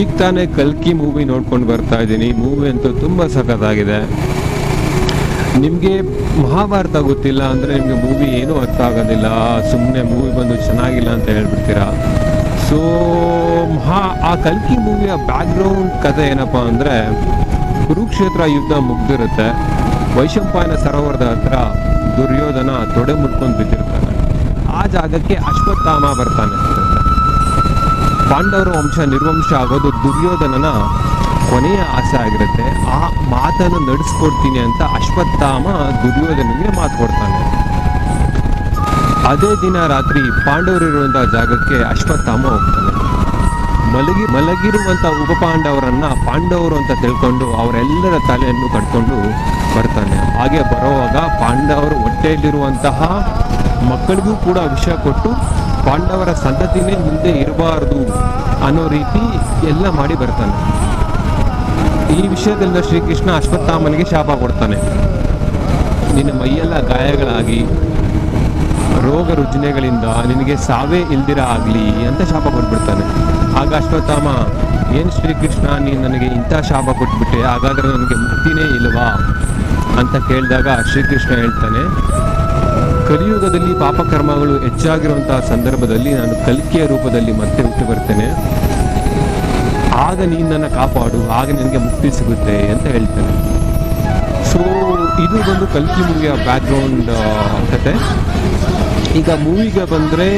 ಈಗ ತಾನೇ ಕಲ್ಕಿ ಮೂವಿ ನೋಡ್ಕೊಂಡು ಬರ್ತಾ ಇದ್ದೀನಿ. ಮೂವಿ ಅಂತೂ ತುಂಬ ಸಖತ್ತಾಗಿದೆ. ನಿಮಗೆ ಮಹಾಭಾರತ ಗೊತ್ತಿಲ್ಲ ಅಂದರೆ ನಿಮಗೆ ಮೂವಿ ಏನೂ ಅರ್ಥ ಆಗೋದಿಲ್ಲ. ಸುಮ್ಮನೆ ಮೂವಿ ಬಂದು ಚೆನ್ನಾಗಿಲ್ಲ ಅಂತ ಹೇಳ್ಬಿಡ್ತೀರಾ? ಸೊ ಮಹಾ, ಆ ಕಲ್ಕಿ ಮೂವಿಯ ಬ್ಯಾಕ್ಗ್ರೌಂಡ್ ಕಥೆ ಏನಪ್ಪ ಅಂದರೆ, ಕುರುಕ್ಷೇತ್ರ ಯುದ್ಧ ಮುಗ್ದಿರುತ್ತೆ. ವೈಶಂಪಾಯನ ಸರೋವರದ ಹತ್ರ ದುರ್ಯೋಧನ ತೊಡೆ ಮುಟ್ಕೊಂಡು ಬಿದ್ದಿರ್ತಾನೆ. ಆ ಜಾಗಕ್ಕೆ ಅಶ್ವತ್ಥಾಮ ಬರ್ತಾನೆ. ಪಾಂಡವರ ವಂಶ ನಿರ್ವಂಶ ಆಗೋದು ದುರ್ಯೋಧನನ ಕೊನೆಯ ಆಸೆ ಆಗಿರುತ್ತೆ. ಆ ಮಾತನ್ನು ನಡೆಸ್ಕೊಡ್ತೀನಿ ಅಂತ ಅಶ್ವತ್ಥಾಮ ದುರ್ಯೋಧನಿಗೆ ಮಾತು ಕೊಡ್ತಾನೆ. ಅದೇ ದಿನ ರಾತ್ರಿ ಪಾಂಡವರಿರುವಂತಹ ಜಾಗಕ್ಕೆ ಅಶ್ವತ್ಥಾಮ ಹೋಗ್ತಾನೆ. ಮಲಗಿ ಮಲಗಿರುವಂತ ಉಪಪಾಂಡವರನ್ನ ಪಾಂಡವರು ಅಂತ ತಿಳ್ಕೊಂಡು ಅವರೆಲ್ಲರ ತಲೆಯನ್ನು ಕಟ್ಕೊಂಡು ಬರ್ತಾನೆ. ಹಾಗೆ ಬರುವಾಗ ಪಾಂಡವರು ಹೊಟ್ಟೆಯಲ್ಲಿರುವಂತಹ ಮಕ್ಕಳಿಗೂ ಕೂಡ ವಿಷಯ ಕೊಟ್ಟು ಪಾಂಡವರ ಸಂತತಿನೇ ಮುಂದೆ ಇರಬಾರದು ಅನ್ನೋ ರೀತಿ ಎಲ್ಲ ಮಾಡಿ ಬರ್ತಾನೆ. ಈ ವಿಷಯದಿಂದ ಶ್ರೀಕೃಷ್ಣ ಅಶ್ವತ್ಥಾಮನಿಗೆ ಶಾಪ ಕೊಡ್ತಾನೆ. ನಿನ್ನ ಮೈಯೆಲ್ಲ ಗಾಯಗಳಾಗಿ, ರೋಗ ರುಜಿನೆಗಳಿಂದ ನಿನಗೆ ಸಾವೇ ಇಲ್ದಿರ ಆಗಲಿ ಅಂತ ಶಾಪ ಕೊಟ್ಬಿಡ್ತಾನೆ. ಆಗ ಅಶ್ವತ್ಥಾಮ, ಏನು ಶ್ರೀಕೃಷ್ಣ ನೀನು ನನಗೆ ಇಂಥ ಶಾಪ ಕೊಟ್ಬಿಟ್ಟೆ, ಹಾಗಾದ್ರೆ ನನಗೆ ಮುಕ್ತಿನೇ ಇಲ್ವಾ? ಅಂತ ಕೇಳಿದಾಗ ಶ್ರೀಕೃಷ್ಣ ಹೇಳ್ತಾನೆ ಕಲಿಯುಗದಲ್ಲಿ ಪಾಪಕರ್ಮಗಳು ಹೆಚ್ಚಾಗಿರುವಂತಹ ಸಂದರ್ಭದಲ್ಲಿ ನಾನು ಕಲಿಕೆಯ ರೂಪದಲ್ಲಿ ಮತ್ತೆ ಹುಟ್ಟು ಬರ್ತೇನೆ. ಆಗ ನೀನು ನನ್ನ ಕಾಪಾಡು, ಆಗ ನಿನಗೆ ಮುಕ್ತಿ ಸಿಗುತ್ತೆ ಅಂತ ಹೇಳ್ತೇನೆ. ಸೊ ಇದು ಒಂದು ಕಲ್ಕಿ ಮೂವಿಯ ಬ್ಯಾಕ್ಗ್ರೌಂಡ್ ಕತೆ. ಈಗ ಮೂವಿಗೆ ಬಂದರೆ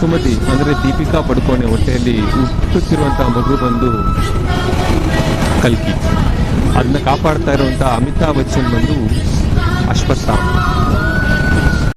ಸುಮತಿ, ಅಂದರೆ ದೀಪಿಕಾ ಪಡ್ಕೋಣೆ ಹೊಟ್ಟೆಯಲ್ಲಿ ಹುಟ್ಟುತ್ತಿರುವಂಥ ಮಗು ಬಂದು ಕಲ್ಕಿ. ಅದನ್ನ ಕಾಪಾಡ್ತಾ ಇರುವಂಥ ಅಮಿತಾಬ್ ಬಚ್ಚನ್ ಬಂದು ಅಶ್ವತ್ಥಾಮ.